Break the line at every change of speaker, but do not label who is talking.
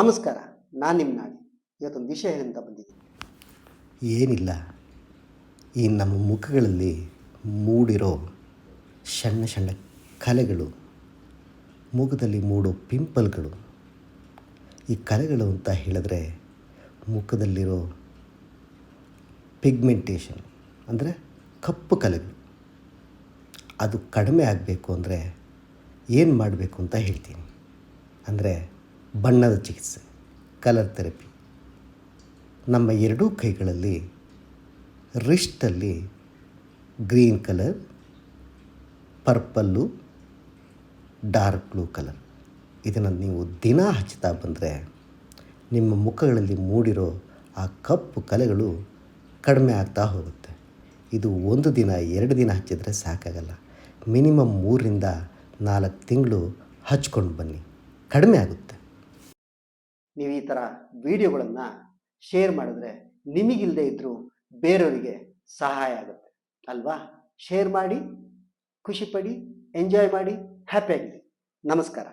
ನಮಸ್ಕಾರ, ನಾನು ನಿಮ್ಮ ನಾಡಿ ಇವತ್ತೊಂದು ವಿಷಯ ಅಂತ ಬಂದಿದ್ದೀನಿ.
ಏನಿಲ್ಲ, ಈ ನಮ್ಮ ಮುಖಗಳಲ್ಲಿ ಮೂಡಿರೋ ಸಣ್ಣ ಸಣ್ಣ ಕಲೆಗಳು, ಮುಖದಲ್ಲಿ ಮೂಡೋ ಪಿಂಪಲ್ಗಳು, ಈ ಕಲೆಗಳು ಅಂತ ಹೇಳಿದ್ರೆ ಮುಖದಲ್ಲಿರೋ ಪಿಗ್ಮೆಂಟೇಷನ್, ಅಂದರೆ ಕಪ್ಪು ಕಲೆಗಳು. ಅದು ಕಡಿಮೆ ಆಗಬೇಕು ಅಂದರೆ ಏನು ಮಾಡಬೇಕು ಅಂತ ಹೇಳ್ತೀನಿ. ಅಂದರೆ ಬಣ್ಣದ ಚಿಕಿತ್ಸೆ ಕಲರ್ ಥೆರಪಿ ನಮ್ಮ ಎರಡೂ ಕೈಗಳಲ್ಲಿ ರಿಸ್ಟಲ್ಲಿ green colour purple dark blue colour ಇದನ್ನು ನೀವು ದಿನ ಹಚ್ಚುತ್ತಾ ಬಂದರೆ ನಿಮ್ಮ ಮುಖಗಳಲ್ಲಿ ಮೂಡಿರೋ ಆ ಕಪ್ಪು ಕಲೆಗಳು ಕಡಿಮೆ ಆಗ್ತಾ ಹೋಗುತ್ತೆ. ಇದು ಒಂದು ದಿನ, ಎರಡು ದಿನ ಹಚ್ಚಿದರೆ ಸಾಕಾಗಲ್ಲ. ಮಿನಿಮಮ್ ಮೂರರಿಂದ ನಾಲ್ಕು ತಿಂಗಳು ಹಚ್ಕೊಂಡು ಬನ್ನಿ. ಕಡಿಮೆ ಆಗುತ್ತೆ.
ನೀವು ಈ ಥರ ವಿಡಿಯೋಗಳನ್ನು ಶೇರ್ ಮಾಡಿದ್ರೆ ನಿಮಗಿಲ್ಲದೆ ಇದ್ದರೂ ಬೇರೆಯವರಿಗೆ ಸಹಾಯ ಆಗುತ್ತೆ. ಅಲ್ವಾ? ಶೇರ್ ಮಾಡಿ ಖುಷಿಪಡಿ ಎಂಜಾಯ್ ಮಾಡಿ ಹ್ಯಾಪಿಯಾಗಿರಿ ನಮಸ್ಕಾರ.